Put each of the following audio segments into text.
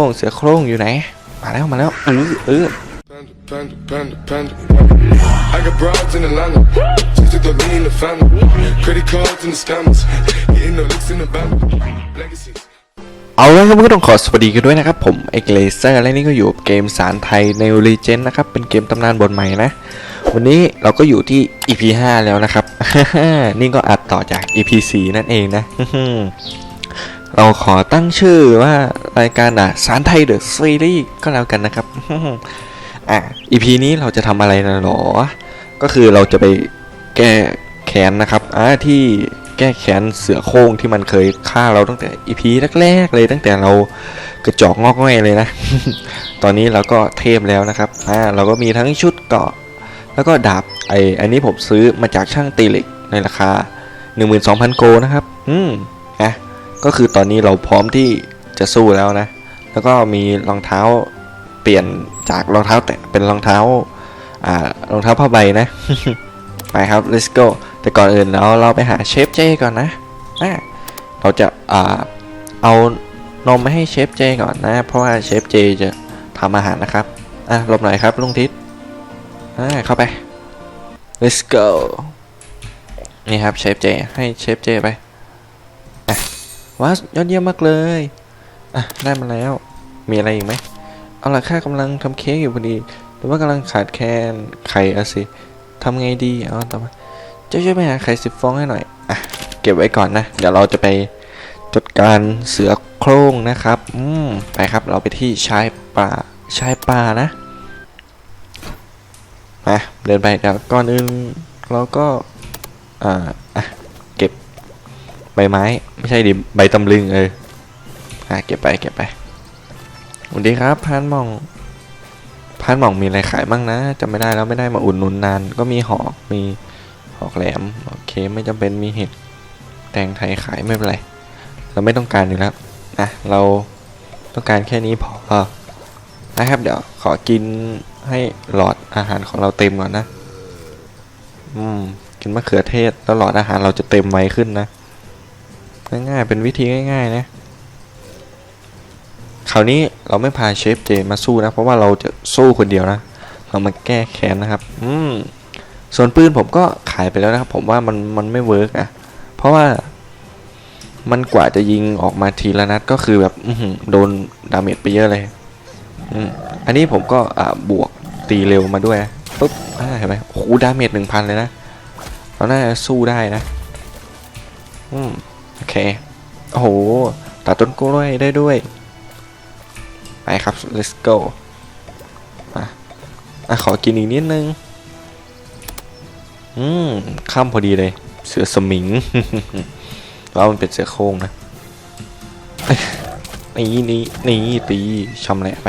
ร่งเสือโคร่งอยู่ไหน มาแล้วมาแล้วเออเออ Panda, panda, panda, panda. I got broads in Atlanta. Just took the lean, the family. Credit cards and the scammers. Getting no licks in the band. Legacies. เอาละครับก็ต้องขอสวัสดีกันด้วยนะครับ ผมเอกเลเซอร์และนี่ก็อยู่กับเกมสารไทยใน Legend นะครับ เป็นเกมตำนานบทใหม่นะ วันนี้เราก็อยู่ที่ EP 5 แล้วนะครับ นี่ก็อัดต่อจาก EP 4 นั่นเองนะ เราขอตั้งชื่อว่ารายการอะสารไทยเดอะซีรีส์ก็แล้วกันนะครับ อะ EP นี้เราจะทำอะไรนะหรอ ก็คือเราจะไปแก้แค้นนะครับอ่าที่แก้แค้นเสือโคร่งที่มันเคยฆ่าเราตั้งแต่ EP แรกๆเลยตั้งแต่เรากระจอกงอกง่อยเลยนะ ตอนนี้เราก็เทพแล้วนะครับอ่าเราก็มีทั้งชุดเกาะ แล้วก็ดาบไออันนี้ผมซื้อมาจากช่างตีเหล็กในราคา 12,000 โกนะครับ อืม ก็คือตอนนี้เราพร้อมที่จะสู้แล้วนะ แล้วก็มีรองเท้าเปลี่ยนจากรองเท้าแตะเป็นรองเท้าอ่ารองเท้าผ้าใบนะ ไปครับ let's go แต่ก่อนอื่นเราเราไปหาเชฟเจก่อนนะอะเราจะอ่าเอานมมาให้เชฟเจก่อนนะ เพราะว่าเชฟเจจะทำอาหารนะครับ อะลบหน่อยครับลุงทิศอ่าเข้าไป let's go นี่ครับเชฟเจให้เชฟเจไปอะ ว้ายอดเยี่ยมมากเลย อะ ได้มาแล้ว มีอะไรอีกไหม เอาละข้ากำลังทำเค้กอยู่พอดีหรือว่ากำลังขาดแคลนไข่อะสิทำไงดีเอาต่อมาเจ้าช่วยไปหาไข่สิบฟองให้หน่อย อะ เก็บไว้ก่อนนะ เดี๋ยวเราจะไปจัดการเสือโคร่งนะครับ อืม ไปครับ เราไปที่ชายป่า ชายป่านะ มา เดินไปเดี๋ยวก่อนอื่นเราก็ อ่า อะ ไม้ ไม่ใช่ดิใบตำลึงเอออะเก็บไปเก็บไปสวัสดีครับพานหมองพานหม่องมีอะไรขายบ้างนะจำไม่ได้แล้วไม่ได้มาอุดหนุนนาน ก็มีหอกมีหอกแหลมโอเคไม่จำเป็นมีเห็ดแตงไทยขายไม่เป็นไร เราไม่ต้องการอยู่แล้วนะเราต้องการแค่นี้พอนะครับ เดี๋ยวขอกินให้หลอดอาหารของเราเต็มก่อนนะ อืม กินมะเขือเทศแล้วหลอดอาหารเราจะเต็มไวขึ้นนะ ง่ายๆ เป็นวิธีง่าย ๆ นะ คราวนี้เราไม่พาเชฟเจมาสู้นะ เพราะว่าเราจะสู้คนเดียวนะ เรามาแก้แค้นนะครับ อืม ส่วนปืนผมก็ขายไปแล้วนะครับ ผมว่ามันมันไม่เวิร์กอะเพราะว่ามันกว่าจะยิงออกมาทีละนัดก็คือแบบอื้อหือโดนดาเมจไปเยอะเลยอืมอันนี้ผมก็อ่าบวกตีเร็วมาด้วยนะปุ๊บอ่าเห็นไหมโอ้โหดาเมจหนึ่งพันเลยนะเราน่าจะสู้ได้นะ อืม โอเค โอ้โห ตัดต้นกล้วยได้ด้วย ไปครับ let's go มาอะขอกินอีกนิดนึง อืมค่ำพอดีเลย เสือสมิงว่ามันเป็นเสือโครงนะนี่นี่นี่ตีชำแหละไป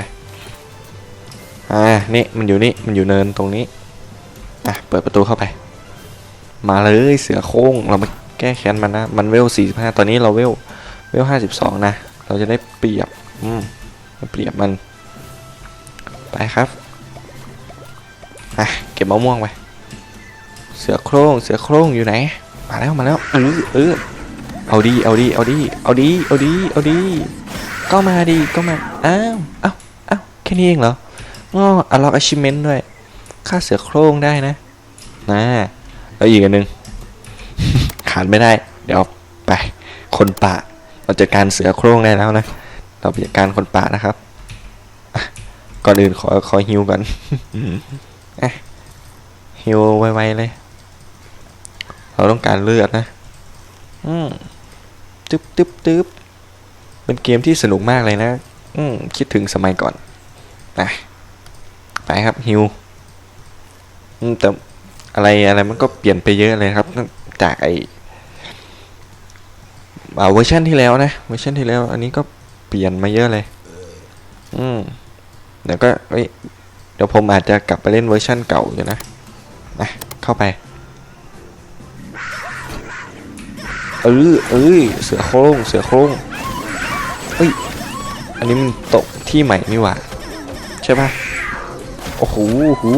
อ่า นี่มันอยู่นี่มันอยู่เนินตรงนี้ อะ เปิดประตูเข้าไป มาเลยเสือโครงเรามา แก้แค้นมันนะ มันเวล45ตอนนี้เราเวลเวล52นะ เราจะได้เปรียบ อืมเปรียบมัน ไปครับ อะ เก็บมะม่วงไป เสือโคร่ง เสือโคร่งอยู่ไหน มาแล้ว มาแล้วเออเออเอาดี เอาดี เอาดี เอาดี เอาดี เอาดี ก็มาดี ก็มา อ้าว อ้าว อ้าว แค่นี้เองเหรออ๋ออัลล็อกอชิเมนต์ด้วย ค่าเสือโคร่งได้นะนะแล้วอีกอันหนึ่ง ขาดไม่ได้ เดี๋ยวไปคนป่า เราจัดการเสือโคร่งได้แล้วนะ เราไปจัดการคนป่านะครับอะก่อนอื่นขอขอฮิวก่อนอะฮิวไวๆเลย เราต้องการเลือดนะ อืมตึ๊บตึ๊บตึ๊บเป็นเกมที่สนุกมากเลยนะ อืมคิดถึงสมัยก่อนอะไปครับฮิวอืมแต่อะไรอะไรมันก็เปลี่ยนไปเยอะเลยครับ จากไออ่า เวอร์ชันที่แล้วนะเวอร์ชันที่แล้ว อันนี้ก็เปลี่ยนมาเยอะเลย อืมเดี๋ยวก็เอ้ยเดี๋ยวผมอาจจะกลับไปเล่นเวอร์ชันเก่าอยู่นะนะเข้าไปเออเอ้ยเสือโคร่งเสือโคร่งเอ้ยอันนี้มันตกที่ใหม่นี่หว่าใช่ปะโอ้โหหู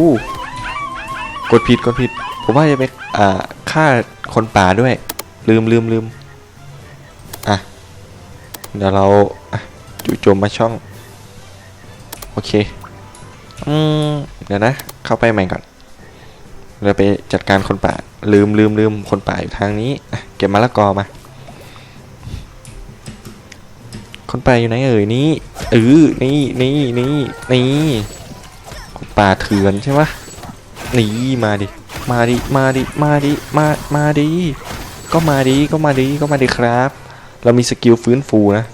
กดผิดกดผิด ผมว่าจะไปอ่าฆ่าคนป่าด้วย ลืมลืมลืม เดี๋ยวเราจู่โจมมาช่อง โอเค อืม เดี๋ยวนะ เข้าไปใหม่ก่อน เราไปจัดการคนป่า ลืมลืมลืมคนป่าอยู่ทางนี้ เก็บมะละกอมา คนป่าอยู่ไหนเอ่ยนี่เออนี่นี่นี่นี่คนป่าเถื่อนใช่ปะนี่มาดิ มาดิ มาดิ มาดิ มา มาดิ ก็มาดิ ก็มาดิ ก็มาดิครับ เรามีสกิลฟื้นฟูนะ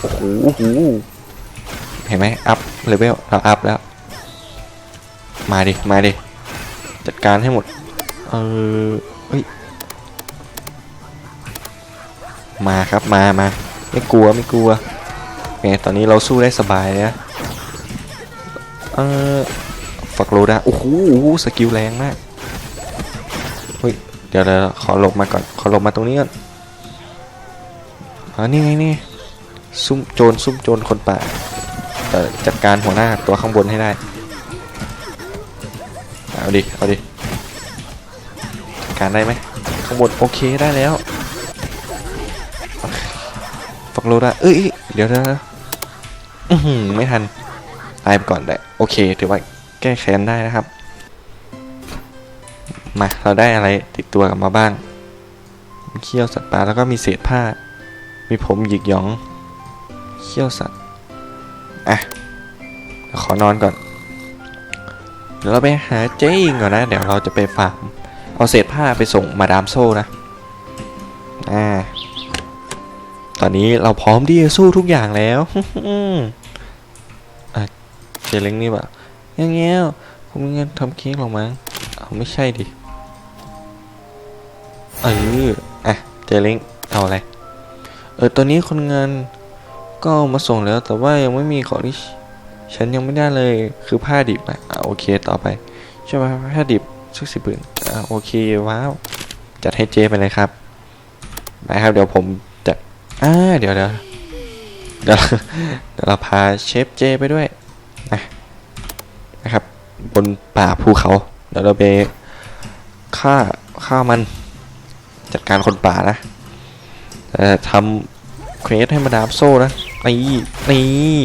โอ้โหเห็นไหมอัพเลเวลเราอัพแล้ว มาดิ มาดิ จัดการให้หมด เออเฮ้ย มาครับ มามาไม่กลัวไม่กลัวไงตอนนี้เราสู้ได้สบายเลยนะ เออฝักโลดาโอ้โห สกิลแรงมาก เฮ้ย เดี๋ยวเดี๋ยวขอหลบมาก่อน ขอหลบมาตรงนี้ก่อน อ๋อนี่ไงนี่ซุ่มโจรซุ่มโจรคนป่าเอ่อจัดการหัวหน้าตัวข้างบนให้ได้ เอาดิ เอาดิจัดการได้ไหมข้างบนโอเคได้แล้วฝักโลดาเอ้ยเอ้ย เดี๋ยวนะอือหือไม่ทัน ตายไปก่อนได้โอเค ถือว่าแก้แค้นได้นะครับ มา เราได้อะไรติดตัวกลับมาบ้าง เขี้ยวสัตว์ป่าแล้วก็มีเศษผ้า มีผมหยิกหยองเขี้ยวสัตว์อะขอนอนก่อน เดี๋ยวเราไปหาเจ๊อิงก่อนนะ เดี๋ยวเราจะไปฟาร์มเอาเศษผ้าไปส่งมาดามโซ่นะอ่าตอนนี้เราพร้อมที่จะสู้ทุกอย่างแล้วอะเจเล้งนี่ปะยังเงี้ยผมเงินทำเค้กหรอมั้งเอาไม่ใช่ดิเอออะเจเล้งเอาอะไร เออตอนนี้คนงานก็มาส่งแล้ว แต่ว่ายังไม่มีของที่ฉันยังไม่ได้เลยคือผ้าดิบอะอะโอเคต่อไปใช่ไหมผ้าดิบสักสิบปืนอะโอเคว้าวจัดให้เจไปเลยครับนะครับเดี๋ยวผมจะอ่าเดี๋ยวเดี๋ยวเดี๋ยวเดี๋ยวเราพาเชฟเจไปด้วยนะนะครับ บนป่าภูเขาเดี๋ยวเราไปฆ่าฆ่ามันจัดการคนป่านะ ทำเควสให้มาดามโซ่นะนี่นี่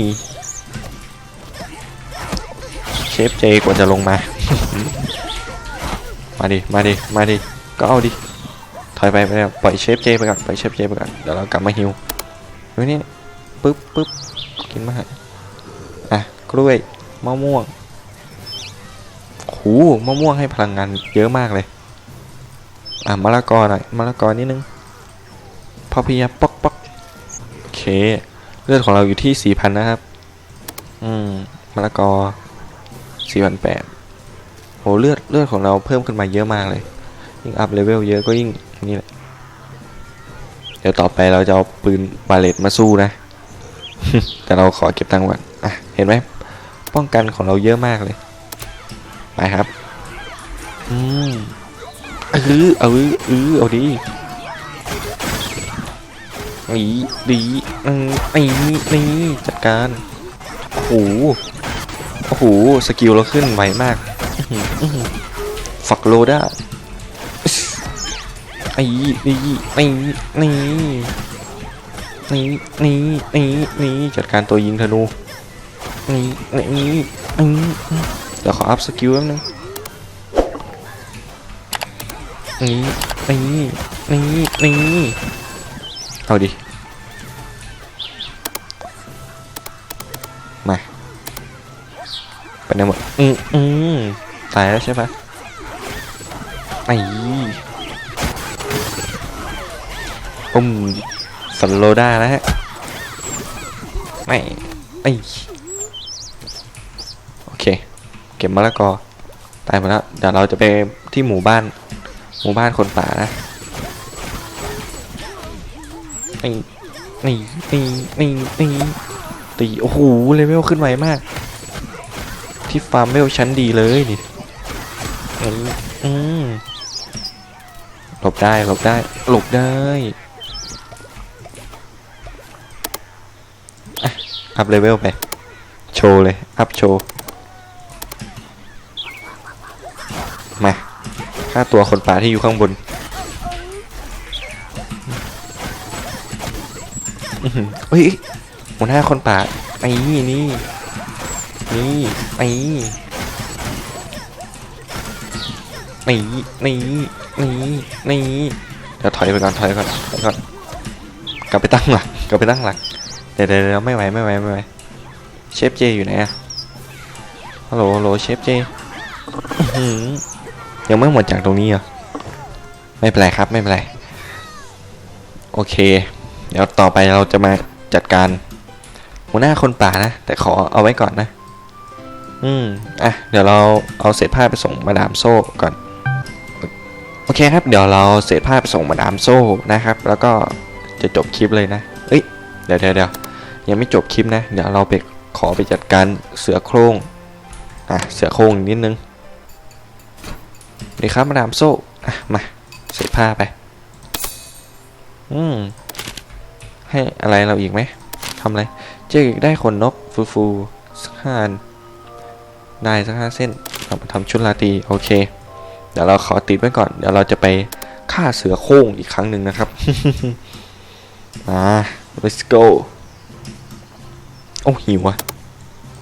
เชฟเจกว่าจะลงมา มาดิ มาดิ มาดิ ก็เอาดิ ถอยไปไปปล่อยเชฟเจไปก่อน ปล่อยเชฟเจไปก่อน เดี๋ยวเรากลับมาฮิวเฮ้ยนี่ปึ๊บปึ๊บกินมาอะ กล้วย มะม่วงหูมะม่วงให้พลังงานเยอะมากเลย อะมะละกอหน่อยมะละกอนิดนึง พอพยาป๊อกป๊อกโอเค เลือดของเราอยู่ที่สี่พันนะครับ อืมมะละกอสี่พันแปดโหเลือดเลือดของเราเพิ่มขึ้นมาเยอะมากเลย ยิ่งอัพเลเวลเยอะก็ยิ่งนี่แหละ เดี๋ยวต่อไปเราจะเอาปืนบาเลตมาสู้นะ แต่เราขอเก็บตังค์ก่อนอะเห็นไหมป้องกันของเราเยอะมากเลยไปครับ อืมเออเอาเออเออเอาดี นี่ดีอืมนี่นี่จัดการโอ้โหโอ้โหสกิลเราขึ้นไวมากฝักโลด้าไอ้นี่นี่นี่นี่นี่นี่นี่จัดการตัวยิงธนูนี่นี่นี่นี่เดี๋ยวขออัพสกิลแป๊บนึงนี่นี่นี่นี่เอาดิ ไปไหนหมด อืมอืมตายแล้วใช่ปะไอ้อืมสันโลด้านะฮะ ไม่ ไอ้โอเค เก็บมะละกอ ตายหมดแล้ว เดี๋ยวเราจะไปที่หมู่บ้าน หมู่บ้านคนป่านะไอ้นี่นี่นี่นี่ตี โอ้โห เลเวลขึ้นไวมาก ที่ฟาร์มเวลชั้นดีเลยนี่อืมหลบได้หลบได้หลบได้อะอัพเลเวลไป โชว์เลย อัพโชว์ มาค่าตัวคนป่าที่อยู่ข้างบนอือเฮ้ยหัวหน้าคนป่าไอ้นี่นี่ นี่นี่นี่นี่นี่นี่เดี๋ยวถอยไปก่อนถอยไปก่อนถอยก่อนกลับไปตั้งหลักกลับไปตั้งหลักเดี๋ยวเดี๋ยวไม่ไหวไม่ไหวไม่ไหวเชฟเจอยู่ไหนอะฮัลโหลฮัลโหลเชฟเจยังไม่หมดจากตรงนี้เหรอไม่เป็นไรครับไม่เป็นไรโอเค เดี๋ยวต่อไปเราจะมาจัดการหัวหน้าคนป่านะ แต่ขอเอาไว้ก่อนนะ อืม อะ เดี๋ยวเราเอาเศษผ้าไปส่งมาดามโซ่ก่อน โอเคครับ เดี๋ยวเราเศษผ้าไปส่งมาดามโซ่นะครับ แล้วก็จะจบคลิปเลยนะ เอ้ย เดี๋ยวเดี๋ยวเดี๋ยวยังไม่จบคลิปนะ เดี๋ยวเราไปขอไปจัดการเสือโครง อะ เสือโครงนิดนึงนี่ครับมาดามโซ่ อะ มาเศษผ้าไป อืม ให้อะไรเราอีกไหมทำอะไร เจ๊ได้ขนนกฟูฟูสักห้าอัน ได้สักห้าเส้นเอามาทำชุดลาตีโอเค เดี๋ยวเราขอติดไว้ก่อน เดี๋ยวเราจะไปฆ่าเสือโคร่งอีกครั้งหนึ่งนะครับ มา let's go โอ้หิวอะ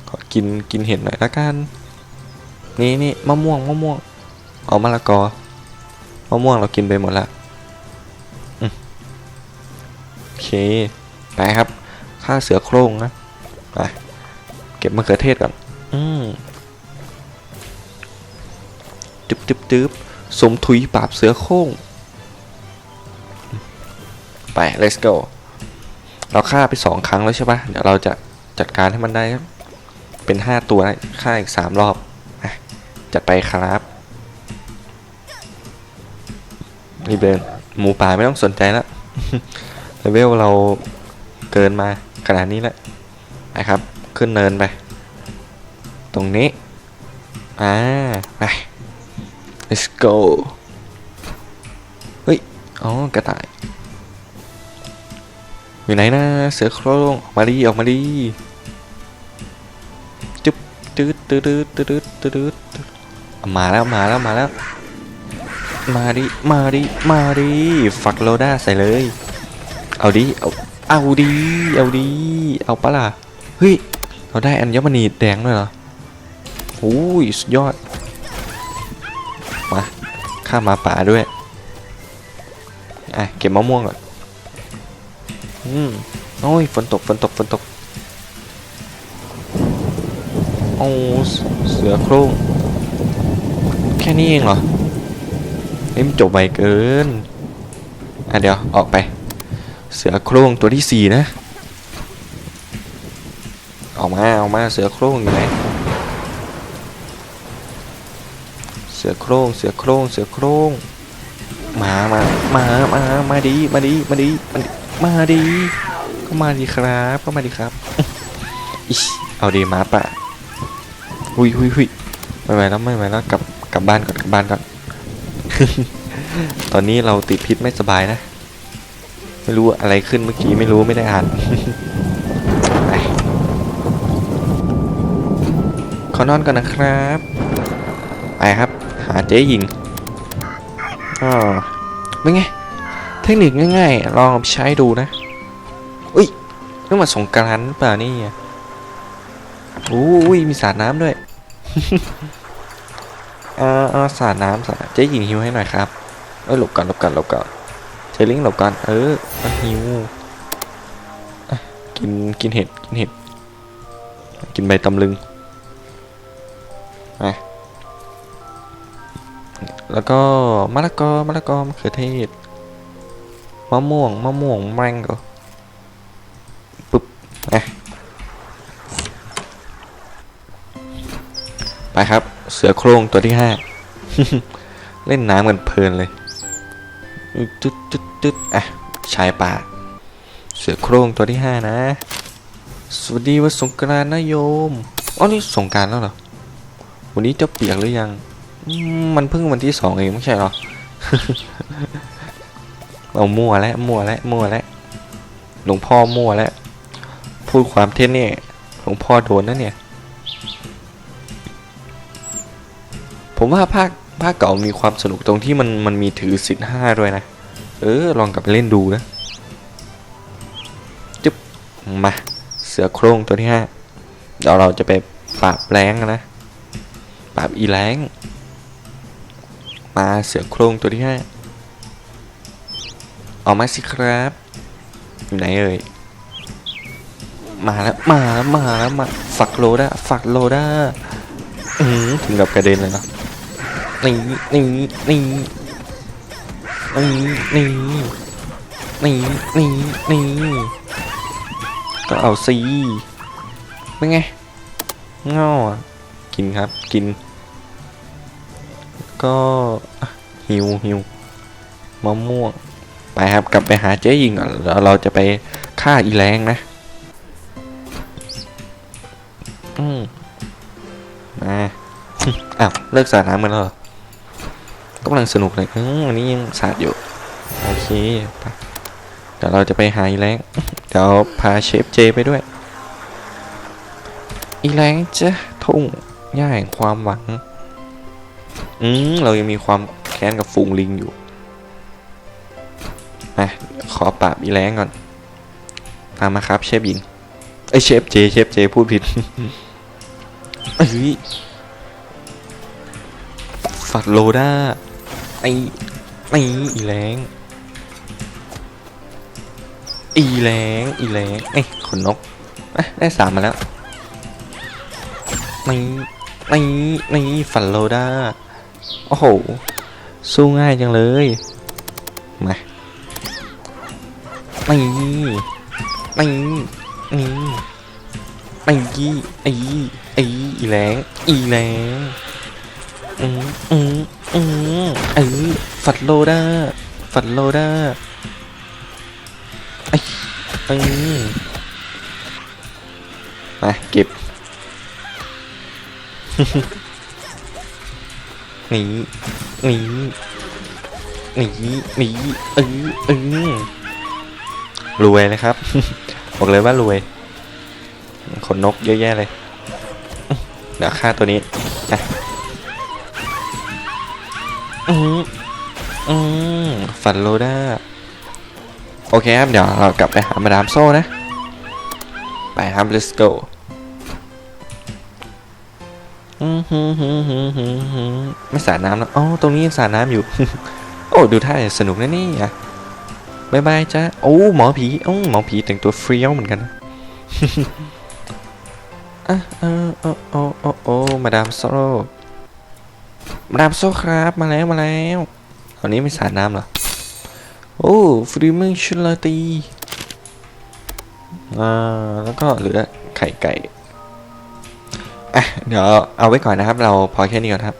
ขอกินกินเห็ดหน่อยละกัน นี่นี่มะม่วงมะม่วง เอามะละกอ มะม่วงเรากินไปหมดละโอเค ไปครับฆ่าเสือโคร่งนะ ไป เก็บมะเขือเทศก่อน อืม จึบจึบจึบสมถุยปราบเสือโคร่งไป let's go เราฆ่าไปสองครั้งแล้วใช่ปะเดี๋ยวเราจะจัดการให้มันได้ครับ เป็นห้าตัวฆ่าอีกสามรอบอะจัดไปครับนี่เบนหมูป่าไม่ต้องสนใจแล้วเลเวลเราเกินมาขนาดนี้แล้วนะครับ ขึ้นเนินไป ตรงนี้ อ่า ไป let's go เฮ้ย อ๋อกระต่าย อยู่ไหนนะเสือโคร่งออกมาดีออกมาดีจุ๊บตืดตืดตืดตืดตืดมาแล้วมาแล้วมาแล้ว มาดิมาดิมาดิฝักโลด้าใส่เลย เอาดิเอาเอาดิเอาดิเอาปะล่ะ เฮ้ย เราได้อัญมณีแดงด้วยเหรอโอ้ยสุดยอด ข้ามาป่าด้วย อะ เก็บมะม่วงก่อน อืมโอ้ย ฝนตก ฝนตก ฝนตก โอ้ เสเสือโคร่ง แค่นี้เองเหรอนี่มันจบไวเกิน อะ เดี๋ยว ออกไป เสือโคร่งตัวที่สี่นะ ออกมา ออกมา เสือโคร่งอยู่ไหน เสือโคร่งเสือโคร่งเสือโคร่งมามามามามาดีมาดีมาดีมาดีก็มาดีครับก็มาดีครับอิชเอาดีมาปะหุยหุยหุยไม่ไหวแล้วไม่ไหวแล้วกลับกลับบ้านก่อนกลับบ้านก่อนตอนนี้เราติดพิษไม่สบายนะ ไม่รู้อะไรขึ้นเมื่อกี้ไม่รู้ไม่ได้อ่านไปขอนอนก่อนนะครับ ไปครับาเจ๊หญิงอ๋อเป็นไง เทคนิคง่ายๆ ลองใช้ดูนะ อุ้ยนี่มาสงกรานต์เปล่านี่อุ้ยมีสาดน้ำด้วยเออเอาสาดน้ำสาดเจ๊หญิงหิวให้หน่อยครับ เอ้ยหลบก่อนหลบก่อนหลบก่อนเจลิงหลบก่อน เออมันหิวกินกินเห็ดกินเห็ด กินใบตำลึง แล้วก็มะละกอมะละกอมะเขือเทศมะม่วงมะม่วงแมงก็ปึ๊บอะไปครับ เสือโคร่งตัวที่ห้าเล่นน้ำกันเพลินเลยจุดจุดจุดอะชายป่า เสือโคร่งตัวที่ห้านะ สวัสดีวันสงกรานต์นะโยมอ๋อนี่สงการแล้วเหรอ วันนี้จะเปียกหรือยัง มันเพิ่งวันที่สองเองไม่ใช่เหรอ เอามั่วแล้วมั่วแล้วมั่วแล้วหลวงพ่อมั่วแล้วพูดความเท็จเนี่ยหลวงพ่อโดนนะเนี่ย ผมว่าภาคภาคเก่ามีความสนุกตรงที่มันมันมีถือศีลห้าด้วยนะ เออ ลองกลับไปเล่นดูนะจึ๊บมาเสือโคร่งตัวที่ห้าเดี๋ยวเราจะไปปราบแรงนะปราบอีแรง มาเสือโครงตัวที่ห้าออกมาสิครับ อยู่ไหนเอ่ย มาแล้ว มาแล้วมาแล้วมาฝักโลด้าฝักโลด้าอือหือถึงกับกระเด็นเลยนะนี่นี่นี่นี่นี่นี่นี่นี่ก็เอาซีเป็นไงงาอะกินครับกิน ก็หิวหิวมะม่วงไปครับกลับไปหาเจ๊ยิงก่อนแล้วเราจะไปฆ่าอีแรงนะอืมมาอ้าวเลิกสาดน้ำกันแล้วเหรอกำลังสนุกเลยอืมอันนี้ยังสาดอยู่โอเคไปเดี๋ยวเราจะไปหาอีแรงเดี๋ยวพาเชฟเจไปด้วย อีแรงจะทุ่งหญ้าแห่งความหวัง อืมเรายังมีความแค้นกับฝูงลิงอยู่มาขอปราบอีแรงก่อน ตามมาครับเชฟหญิงไอเชฟเจเชฟเจพูดผิดเอ้ยฝัดโลด้าไอไออีแรงอีแรงอีแรงเอ้ยขนนกเอ้ยได้สามมาแล้วนี่นี่นี่ฝันโลด้า โอ้โห สู้ง่ายจังเลย มานี่นี่นี่ไอ้ยี่ไอ้ไอ้อีแรงอีแรงอืมอืมอืมเออฝัดโลด้าฝัดโลด้าไอ้เออมาเก็บ หนีหนีหนีหนีเออเออรวยนะครับ บอกเลยว่ารวย ขนนกเยอะแยะเลย เดี๋ยวฆ่าตัวนี้อะอืมอืมฟันโลด้าโอเคครับ เดี๋ยวเรากลับไปหามาดามโซ่นะ ไปครับ let's go ไม่สาดน้ำแล้วอ๋อตรงนี้ยังสาดน้ำอยู่ โอ้ดูท่าสนุกนะนี่อะบายบายจ้าโอ้หมอผีโอ้หมอผีแต่งตัวเฟี้ยวเหมือนกันนะอะโอ้โอ้โอ้โอ้มาดามโซมาดามโซครับมาแล้วมาแล้วตอนนี้ไม่สาดน้ำเหรอโอ้ฟรีมึงชุลตีอ่าแล้วก็เหลือไข่ไก่ อะเดี๋ยวเอาไว้ก่อนนะครับ เราพอแค่นี้ก่อนครับ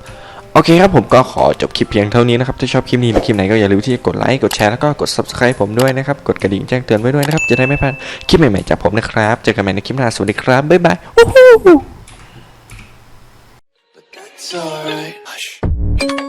โอเคครับผมก็ขอจบคลิปเพียงเท่านี้นะครับ ถ้าชอบคลิปนี้หรือคลิปไหนก็อย่าลืมที่จะกดไลค์กดแชร์แล้วก็กด subscribe ผมด้วยนะครับ กดกระดิ่งแจ้งเตือนไว้ด้วยนะครับ จะได้ไม่พลาดคลิปใหม่ๆจากผมนะครับ เจอกันใหม่ในคลิปหน้าสวัสดีครับ บ๊ายบาย But that's alright.